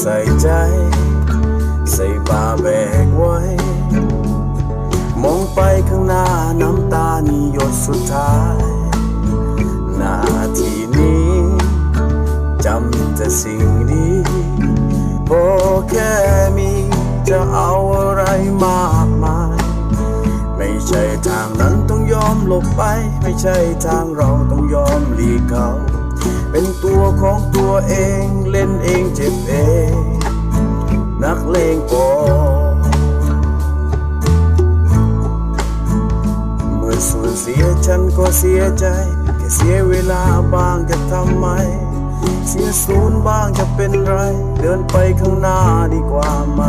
ใส่ใจ ใส่บาแบกไว้ มองไปข้างหน้าน้ำตานี่หยดสุดท้ายนาทีนี้จำแต่สิ่งดีพอแค่มีจะเอาอะไรมากมาย ไม่ใช่ทางนั้นต้องยอมหลบไป ไม่ใช่ทางเราต้องยอมหลีกเขา เป็นตัวของตัวเองเล่นเองเจ็บเอง นักเลงก่อเมื่อสูญเสียฉันก็เสียใจแค่เสียเวลาบ้างจะทำไม เสียศูนย์บ้างจะเป็นไร เดินไปข้างหน้าดีกว่าไหม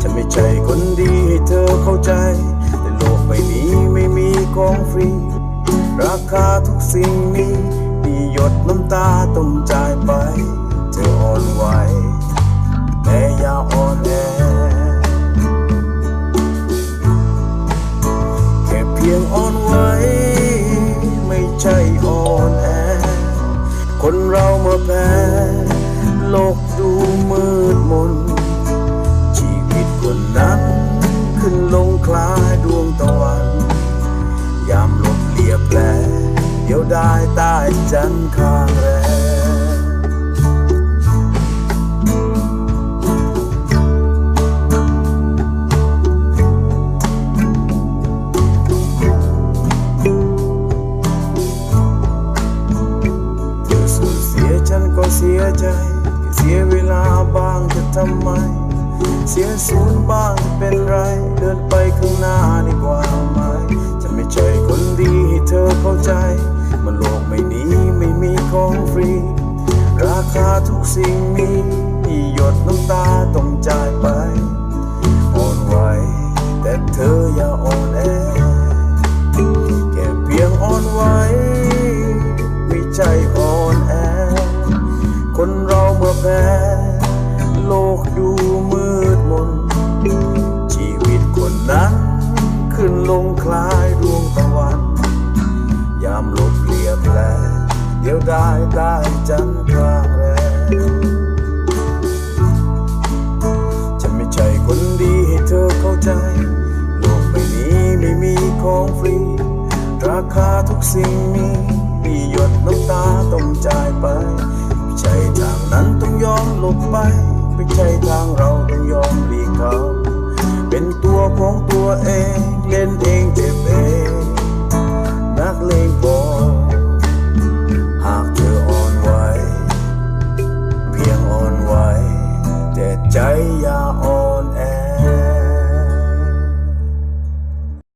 ฉันไม่ใช่คนดีให้เธอเข้าใจ แต่โลกใบนี้ไม่มีของฟรี ราคาทุกสิ่งนี้มี หยดน้ำตาต้องจ่ายไป เธออ่อนไหวแต่อย่าอ่อนแอแค่เพียงอ่อนไหวไม่ใช่อ่อนแอ คนเราเมื่อแพ้โลกดูมืดมน ได้ใต้จันทร์ข้างแรมเสูญเสียฉันก็เสียใจ เสียเวลาบ้างจะทำไม เสียศูนย์บ้างเป็นไร เดินไปข้างหน้าดีกว่าไหม จะไม่ใช่คนดีให้เธอเข้าใจ มันโลกไม่นี้ไม่มีของฟรี ราคาทุกสิ่งมีหยดน้ำตาต้องจ่ายไปอ่อนไหวแต่เธออย่าอ่อนแอแค่เพียงอ่อนไหวไม่ใช่อ่อนแอ คนเราเมื่อแพ้โลกดูมืดมน ชีวิตคนนั้นขึ้นลงคล้ายดวงตะวัน ยามลบเลียแผล เดียวได้ได้จันทร์กลางแรมฉันไม่ใช่คนดีให้เธอเข้าใจ โลกใบนี้ไม่มีของฟรี ราคาทุกสิ่งมีมีหยดน้ำตาต้องจ่ายไปไม่ใช่ทางนั้นต้องยอมหลบไปไม่ใช่ทางเราต้องยอม ใจอยาก